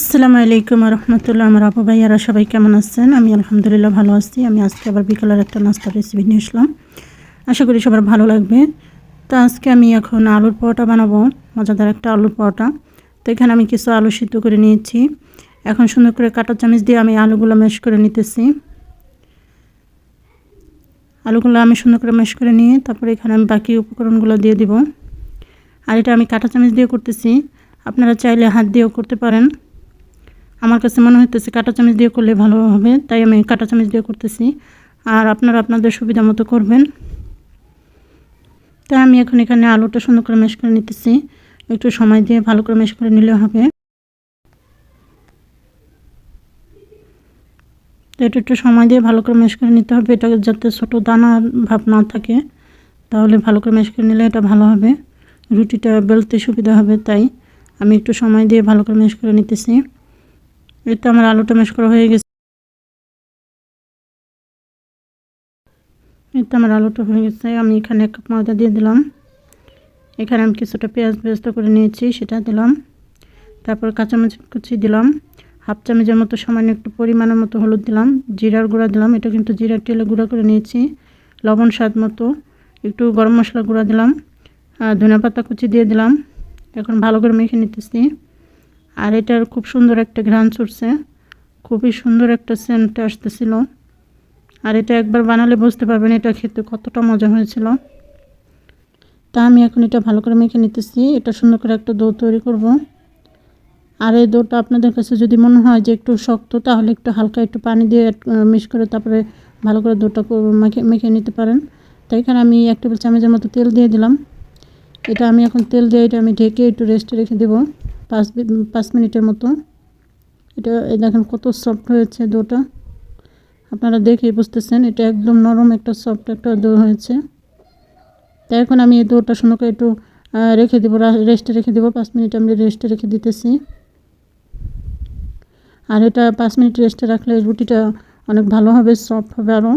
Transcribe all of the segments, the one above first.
আসসালামু আলাইকুম রহমতুল্লাহ। আমার আপু ভাইয়ারা সবাই কেমন আছেন? আমি আলহামদুলিল্লাহ ভালো আছি। আমি আজকে আবার বিকালের একটা নাস্তার রেসিপি নিয়ে আসলাম। আশা করি সবার ভালো লাগবে। তো আজকে আমি এখন আলুর পরোটা বানাবো। মজাদার একটা আলুর পরোটা। তো এখানে আমি কিছু আলু সিদ্ধ করে নিয়েছি। এখন সুন্দর করে কাটা চামচ দিয়ে আমি আলুগুলো ম্যাশ করে নিতেছি। আলুগুলো আমি সুন্দর করে ম্যাশ করে নিয়ে তারপরে এখানে আমি বাকি উপকরণগুলো দিয়ে দিব। আর এটা আমি কাটা চামচ দিয়ে করতেছি। আপনারা চাইলে হাত দিয়েও করতে পারেন। আমার কাছে মনে হইতেছে কাঁটা চামচ দিয়ে করলে ভালো হবে, তাই আমি কাঁটা চামচ দিয়ে করতেছি। আর আপনারা আপনাদের সুবিধা মতো করবেন। তাই আমি এখন এখানে আলুটা সুন্দর করে মেশ করে নিতেছি। একটু সময় দিয়ে ভালো করে মেশ করে নিলে হবে। তো এটা একটু সময় দিয়ে ভালো করে মেশ করে নিতে হবে। এটা যাতে ছোটো দানা ভাব না থাকে, তাহলে ভালো করে মেশ করে নিলে এটা ভালো হবে। রুটিটা বেলতে সুবিধা হবে, তাই আমি একটু সময় দিয়ে ভালো করে মেশ করে নিতেছি। এই তো আমার আলুটা মেশ করা হয়ে গেছে। তো আমার আলুটা হয়ে গেছে। আমি এখানে এক কাপ ময়দা দিয়ে দিলাম। এখানে আমি কিছুটা পেঁয়াজ ব্যস্ত করে নিয়েছি, সেটা দিলাম। তারপর কাঁচামরিচ কুচি দিলাম। হাফ চামচের মতো সামান্য একটু পরিমাণের মতো হলুদ দিলাম। জিরার গুঁড়া দিলাম। এটা কিন্তু জিরার তেলে গুঁড়া করে নিয়েছি। লবণ স্বাদ মতো একটু গরম মশলা গুঁড়া দিলাম। ধনে পাতা কুচি দিয়ে দিলাম। এখন ভালো করে মেখে নিতেছি। আর এটার খুব সুন্দর একটা ঘ্রাণ ছুটছে। খুবই সুন্দর একটা সেন্ট আসতেছিল। আর এটা একবার বানালে বুঝতে পারবেন এটা খেতে কতটা মজা হয়েছিল। তা আমি এখন এটা ভালো করে মেখে নিতেছি। এটা সুন্দর করে একটা দৌ তৈরি করব। আর এই দৌটা আপনাদের কাছে যদি মনে হয় যে একটু শক্ত, তাহলে একটু হালকা একটু পানি দিয়ে মিক্স করে তারপরে ভালো করে দৌটা মেখে মেখে নিতে পারেন। তাই এখানে আমি এক টেবিল চামচের মতো তেল দিয়ে দিলাম। এটা আমি এখন তেল দিয়ে এটা আমি ঢেকে একটু রেস্টে রেখে দেবো। পাঁচ পাঁচ মিনিটের মতো। এটা দেখেন কত সফট হয়েছে দোটা। আপনারা দেখেই বুঝতেছেন, এটা একদম নরম একটা সফট একটা দো হয়েছে। তাই এখন আমি এই দোটা সুন্দর করে একটু রেখে দেবো রেস্টে রেখে দেবো। পাঁচ মিনিট আমি রেস্টে রেখে দিতেছি। আর এটা পাঁচ মিনিট রেস্টে রাখলে রুটিটা অনেক ভালো হবে সফট হবে আরও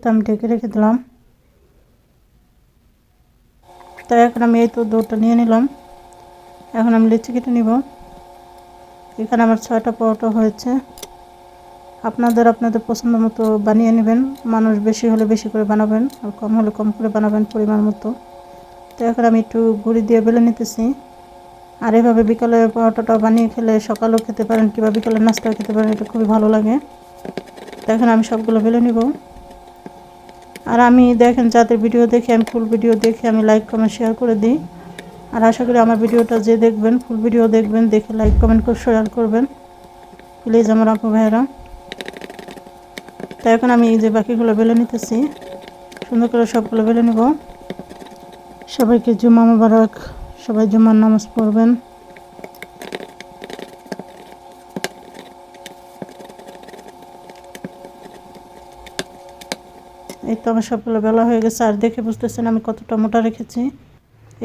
তো আমি ঢেকে রেখে দিলাম। তাই এখন আমি এই তো দৌড়টা নিয়ে নিলাম। এখন আমি লিচি কেটে নিব। এখানে আমার ছয়টা পরোটা হয়েছে। আপনাদের আপনাদের পছন্দ মতো বানিয়ে নেবেন। মানুষ বেশি হলে বেশি করে বানাবেন আর কম হলে কম করে বানাবেন পরিমাণ মতো। তো এখন আমি একটু গুঁড়ি দিয়ে বেলে নিতেছি। আর এভাবে বিকালে পরোটাটা বানিয়ে খেলে সকালেও খেতে পারেন কিংবা বিকালে নাস্তাও খেতে পারেন, এটা খুবই ভালো লাগে। তো এখন আমি সবগুলো বেলে নিব। আর আমি দেখেন, যাদের ভিডিও দেখে, আমি ফুল ভিডিও দেখে, আমি লাইক কমেন্ট শেয়ার করে দিই। আর আশা করি আমার ভিডিওটা যে দেখবেন ফুল ভিডিও দেখবেন, দেখে লাইক কমেন্ট করে শেয়ার করবেন। প্লিজ আমার আপু ভাইয়েরা। তাই এখন আমি এই যে বাকিগুলো বেলে নিতেছি। সুন্দর করে সবগুলো বেলে নেব। সবাইকে জুমা মুবারক। সবাই জুমার নামাজ পড়বেন। এই তো আমার সবগুলো বেলা হয়ে গেছে, আর দেখে বুঝতেছেন আমি কতটা মোটা রেখেছি।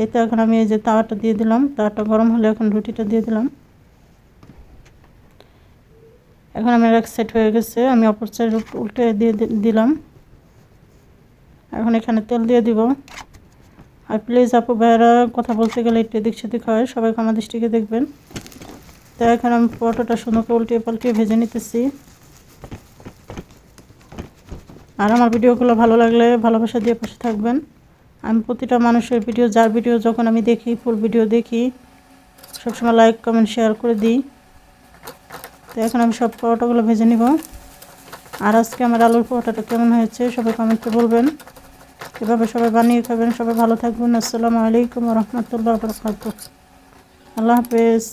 এই তো এখন আমি এই যে তাওয়াটা দিয়ে দিলাম, তাওয়াটা গরম হলে এখন রুটিটা দিয়ে দিলাম। এখন আমার এক সেট হয়ে গেছে, আমি অপর সাইড উল্টে দিয়ে দিলাম। এখন এখানে তেল দিয়ে দিব। আর প্লিজ আপু ভাইয়েরা, কথা বলতে গেলে একটু এদিক সেদিক হয়, সবাই আমার দৃষ্টিকে দেখবেন। তো এখন আমি পটোটা করে উল্টিয়ে পাল্টিয়ে ভেজে নিতেছি। আর আমার ভিডিওগুলো ভালো লাগলে ভালোবাসা দিয়ে পাশে থাকবেন। আমি প্রতিটা মানুষের ভিডিও, যার ভিডিও যখন আমি দেখি, ফুল ভিডিও দেখি, সবসময় লাইক কমেন্ট শেয়ার করে দিই। তো এখন আমি সব পরোটাগুলো ভেজে নিব। আর আজকে আমার আলুর পরোটাটা কেমন হয়েছে সবাই কমেন্টে বলবেন। এভাবে সবাই বানিয়ে খাবেন, সবাই ভালো থাকবেন। আসসালামু আলাইকুম রহমতুল্লাহ বরকাত আল্লাহ হাফেজ।